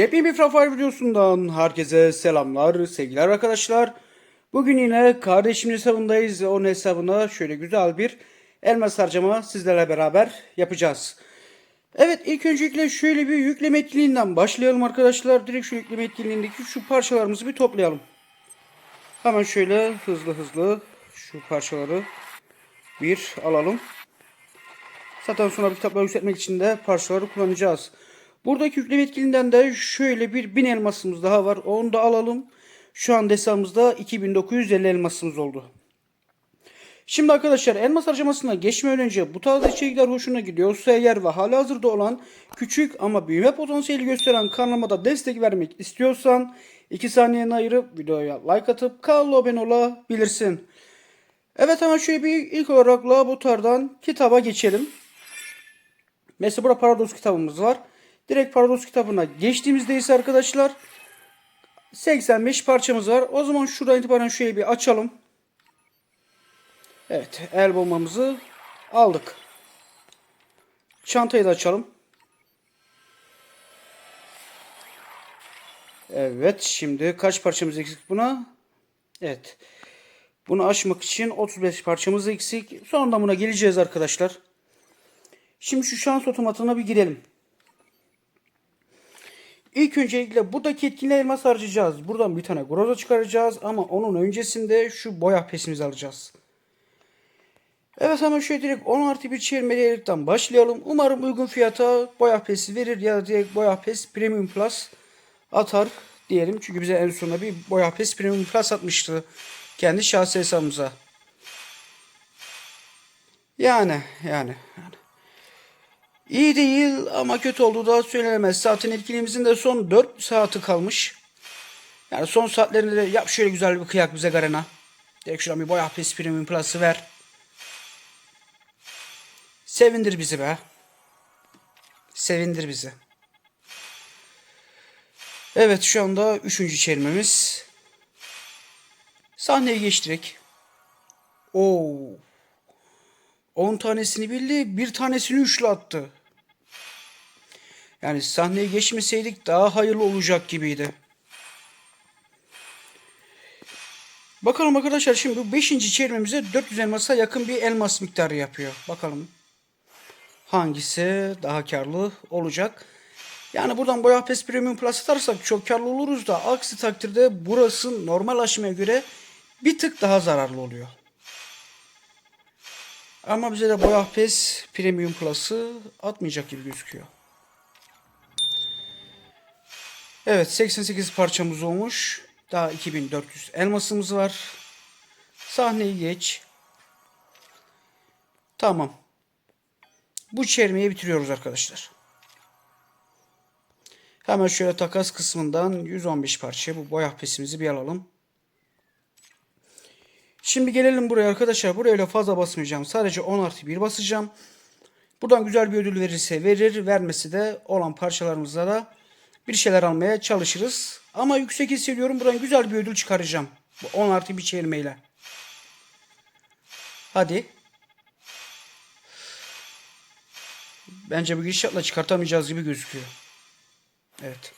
Yepyeni bir Free Fire videosundan herkese selamlar, sevgiler arkadaşlar. Bugün yine kardeşimin hesabındayız onun hesabına şöyle güzel bir elmas harcama sizlerle beraber yapacağız. Evet ilk öncelikle şöyle bir yükleme etkinliğinden başlayalım arkadaşlar. Direkt şu yükleme etkinliğindeki şu parçalarımızı bir toplayalım. Hemen şöyle hızlı hızlı şu parçaları bir alalım. Zaten sonra kitapları yükseltmek için de parçaları kullanacağız. Buradaki yükleme etkiliğinden de şöyle bir 1000 elmasımız daha var. Onu da alalım. Şu an hesabımızda 2950 elmasımız oldu. Şimdi arkadaşlar elmas harcamasına geçmeden önce bu tarz içerikler hoşuna gidiyorsa eğer ve hala hazırda olan küçük ama büyüme potansiyeli gösteren kanalıma destek vermek istiyorsan 2 saniyeni ayırıp videoya like atıp kanala abone olabilirsin. Evet hemen şöyle bir ilk olarak laboratuvardan kitaba geçelim. Mesela burada Paradox kitabımız var. Direkt Paradox kitabına geçtiğimizde ise arkadaşlar 85 parçamız var. O zaman şuradan itibaren şöyle bir açalım. Evet el bombamızı aldık. Çantayı da açalım. Evet şimdi kaç parçamız eksik buna? Evet. Bunu açmak için 35 parçamız eksik. Sonradan buna geleceğiz arkadaşlar. Şimdi şu şans otomatına bir girelim. İlk öncelikle buradaki etkinliğe elmas harcayacağız. Buradan bir tane groza çıkaracağız ama onun öncesinde şu boya pesimizi alacağız. Evet hemen şöyle direkt 10 artı bir çevirmeli başlayalım. Umarım uygun fiyata boya pesi verir ya da direkt boya pes premium plus atar diyelim. Çünkü bize en sonunda bir boya pes premium plus atmıştı. Kendi şahsi hesabımıza. Yani yani. yani. İyi değil ama kötü olduğu da söylenemez. Zaten etkinliğimizin de son 4 saati kalmış. Yani son saatlerinde de yap şöyle güzel bir kıyak bize Garena. Direkt şuradan bir boya pes premium plus'ı ver. Sevindir bizi be. Sevindir bizi. Evet şu anda üçüncü çevirmemiz. Sahneye geçtirek. Oo. 10 tanesini bildi, bir tanesini üçlü attı. Yani sahneye geçmeseydik daha hayırlı olacak gibiydi. Bakalım arkadaşlar şimdi bu 5. çevirmemize 400 elmasa yakın bir elmas miktarı yapıyor. Bakalım hangisi daha karlı olacak. Yani buradan Boya Pes Premium Plus atarsak çok karlı oluruz da aksi takdirde burası normal aşımaya göre bir tık daha zararlı oluyor. Ama bize de Boya Pes Premium Plus'ı atmayacak gibi gözüküyor. Evet 88 parçamız olmuş. Daha 2400 elmasımız var. Sahneyi geç. Tamam. Bu çermeyi bitiriyoruz arkadaşlar. Hemen şöyle takas kısmından 115 parça bu boya pesimizi bir alalım. Şimdi gelelim buraya arkadaşlar. Buraya öyle fazla basmayacağım. Sadece 10 artı 1 basacağım. Buradan güzel bir ödül verirse verir. Vermesi de olan parçalarımızda da bir şeyler almaya çalışırız. Ama yüksek hissediyorum. Buradan güzel bir ödül çıkaracağım. Bu 10 artı bir çevirmeyle. Hadi. Bence bu gidişatla çıkartamayacağız gibi gözüküyor. Evet.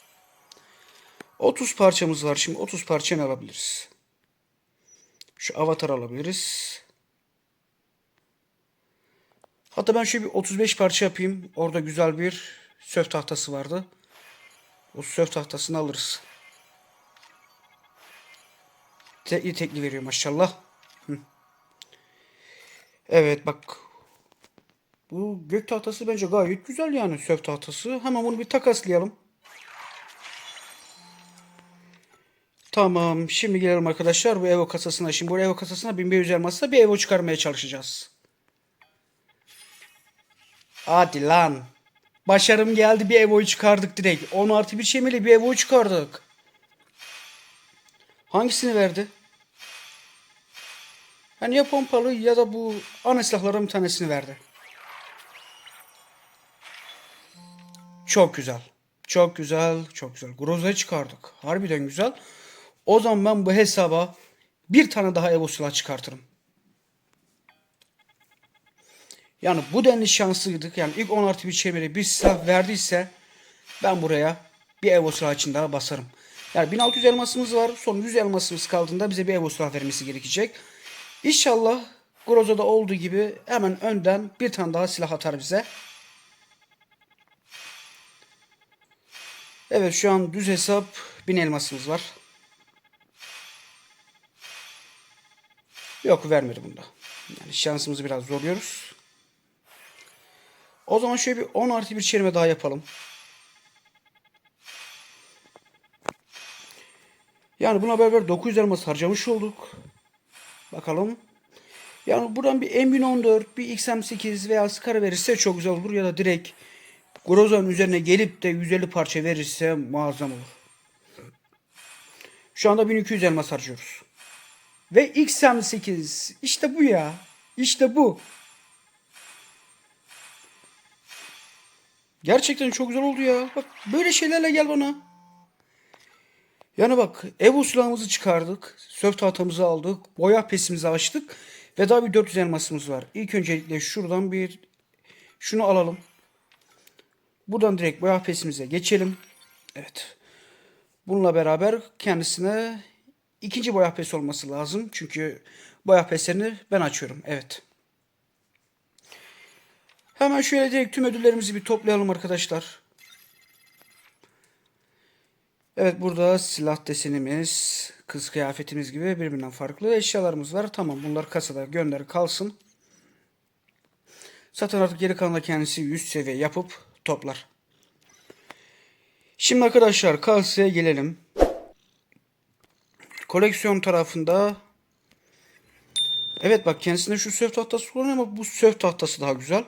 30 parçamız var. Şimdi 30 parça ne alabiliriz? Şu avatar alabiliriz. Hatta ben şöyle bir 35 parça yapayım. Orada güzel bir söf tahtası vardı. O söf tahtasını alırız. Tekli tekli veriyor maşallah. Evet bak. Bu gök tahtası bence gayet güzel yani söf tahtası. Hemen bunu bir takaslayalım. Tamam. Şimdi gelelim arkadaşlar bu Evo kasasına. Şimdi bu Evo kasasına 1500 elmasla bir Evo çıkarmaya çalışacağız. Hadi lan. Başarım geldi bir Evo'yu çıkardık direkt. 10 artı bir şemili bir Evo'yu çıkardık. Hangisini verdi? Yani ya pompalı ya da bu ana silahların bir tanesini verdi. Çok güzel. Çok güzel. Çok güzel. Groza'yı çıkardık. Harbiden güzel. O zaman ben bu hesaba bir tane daha Evo silah çıkartırım. Yani bu denli şanslıydık. Yani ilk 10 artı bir çemere bir silah verdiyse ben buraya bir Evo silahı için daha basarım. Yani 1600 elmasımız var. Son 100 elmasımız kaldığında bize bir Evo silah vermesi gerekecek. İnşallah Groza'da olduğu gibi hemen önden bir tane daha silah atar bize. Evet şu an düz hesap 1000 elmasımız var. Yok vermedi bunda. Yani şansımızı biraz zorluyoruz. O zaman şöyle bir 10 artı bir çevirme daha yapalım. Yani buna beraber 900 elmas harcamış olduk. Bakalım. Yani buradan bir M1014, bir XM8 veya Scar verirse çok güzel olur. Ya da direkt Groza'nın üzerine gelip de 150 parça verirse muazzam olur. Şu anda 1200 elmas harcıyoruz. Ve XM8. İşte bu ya. İşte bu. Gerçekten çok güzel oldu ya. Bak böyle şeylerle gel bana. Yani bak Evo silahımızı çıkardık. Söf tahtamızı aldık. Boya pesimizi açtık. Ve daha bir 400 elmasımız var. İlk öncelikle şuradan bir şunu alalım. Buradan direkt boya pesimize geçelim. Evet. Bununla beraber kendisine ikinci boya pes olması lazım. Çünkü boya peslerini ben açıyorum. Evet. Hemen şöyle direkt tüm ödüllerimizi bir toplayalım arkadaşlar. Evet burada silah desenimiz, kız kıyafetimiz gibi birbirinden farklı eşyalarımız var. Tamam bunlar kasada gönder kalsın. Zaten artık geri kalanla kendisi 100 seviye yapıp toplar. Şimdi arkadaşlar kasaya gelelim. Koleksiyon tarafında Evet bak kendisinde şu söv tahtası kullanıyor ama bu söv tahtası daha güzel.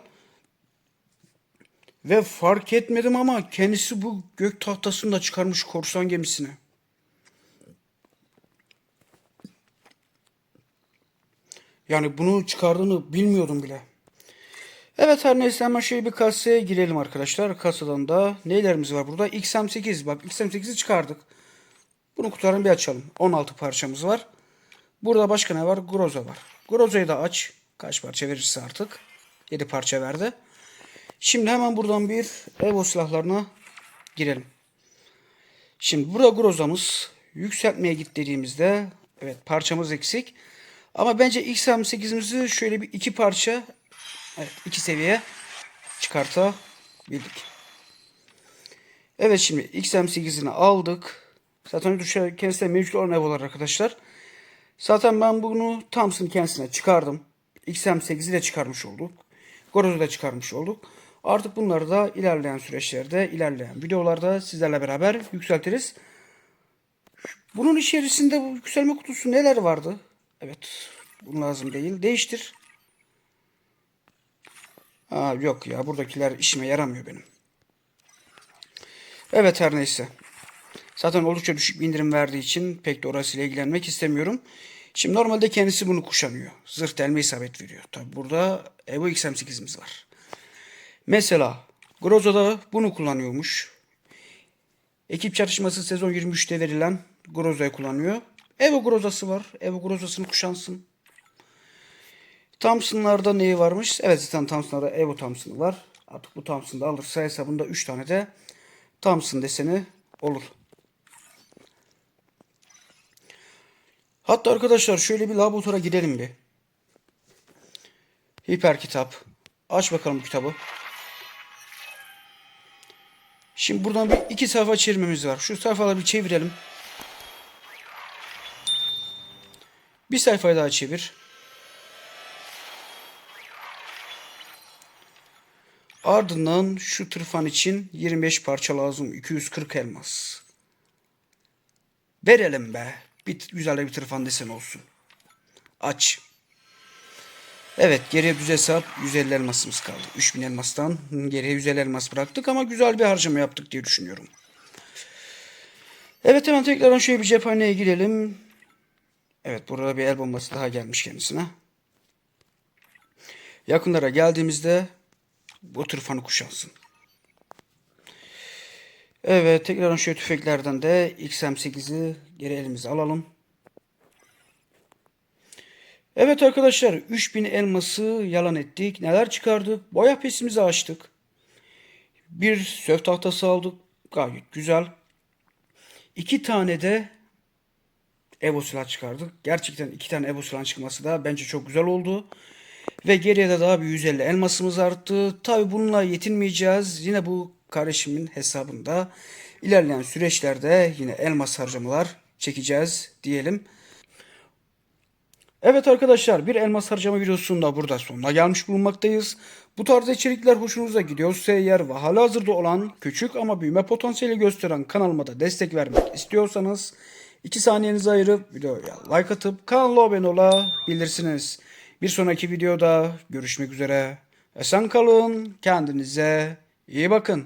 Ve fark etmedim ama kendisi bu gök tahtasını da çıkarmış korsan gemisine. Yani bunu çıkardığını bilmiyordum bile. Evet her neyse hemen şöyle bir kasaya girelim arkadaşlar. Kasadan da nelerimiz var burada? XM8 bak XM8'i çıkardık. Bunu kutularını bir açalım. 16 parçamız var. Burada başka ne var? Groza var. Groza'yı da aç. Kaç parça verirse artık. 7 parça verdi. Şimdi hemen buradan bir Evo silahlarına girelim. Şimdi burada Groza'mız yükseltmeye git dediğimizde evet parçamız eksik. Ama bence XM8'imizi şöyle bir iki parça evet iki seviye çıkartabildik. Evet şimdi XM8'ini aldık. Zaten düşer kendisine mevcut olan Evo'lar arkadaşlar. Zaten ben bunu Thompson kendisine çıkardım. XM8'i de çıkarmış olduk. Groza'da da çıkarmış olduk. Artık bunları da ilerleyen süreçlerde, ilerleyen videolarda sizlerle beraber yükseltiriz. Bunun içerisinde bu yükselme kutusu neler vardı? Evet, bu lazım değil. Değiştir. Aa, yok ya, buradakiler işime yaramıyor benim. Evet her neyse. Zaten oldukça düşük bir indirim verdiği için pek de orasıyla ilgilenmek istemiyorum. Şimdi normalde kendisi bunu kuşanıyor. Zırh delme isabet veriyor. Tabi burada Evo XM8'imiz var. Mesela Groza'da bunu kullanıyormuş. Ekip çatışması sezon 23'te verilen Groza'yı kullanıyor. Evo Groza'sı var. Evo Groza'sını kuşansın. Thompson'larda neyi varmış? Evet zaten Thompson'larda Evo Thompson'ı var. Artık bu Thompson'da alırsa hesabında 3 tane de Thompson deseni olur. Hatta arkadaşlar şöyle bir laboratuvara gidelim bir. Hiper kitap. Aç bakalım bu kitabı. Şimdi buradan bir iki sayfa çevirmemiz var. Şu sayfaları bir çevirelim. Bir sayfayı daha çevir. Ardından şu tırfan için 25 parça lazım. 240 elmas. Verelim be. Bir güzel bir tırfan desen olsun. Aç. Evet geriye düz hesap 150 elmasımız kaldı. 3000 elmastan geriye 150 elmas bıraktık ama güzel bir harcama yaptık diye düşünüyorum. Evet hemen tekrardan şöyle bir cephaneye girelim. Evet burada bir el bombası daha gelmiş kendisine. Yakınlara geldiğimizde bu tırfanı kuşansın. Evet tekrardan şöyle tüfeklerden de XM8'i geri elimize alalım. Evet arkadaşlar 3000 elması yalan ettik. Neler çıkardık? Boya pesimizi açtık. Bir söv tahtası aldık. Gayet güzel. iki tane de Evo silah çıkardık. Gerçekten iki tane Evo silah çıkması da bence çok güzel oldu. Ve geriye de daha bir 150 elmasımız arttı. Tabi bununla yetinmeyeceğiz. Yine bu kardeşimin hesabında ilerleyen süreçlerde yine elmas harcamalar çekeceğiz diyelim. Evet arkadaşlar bir elmas harcama videosunda burada sonuna gelmiş bulunmaktayız. Bu tarz içerikler hoşunuza gidiyorsa eğer ve halihazırda olan küçük ama büyüme potansiyeli gösteren kanalıma da destek vermek istiyorsanız 2 saniyenizi ayırıp videoya like atıp kanala abone olabilirsiniz. Bir sonraki videoda görüşmek üzere. Esen kalın, kendinize iyi bakın.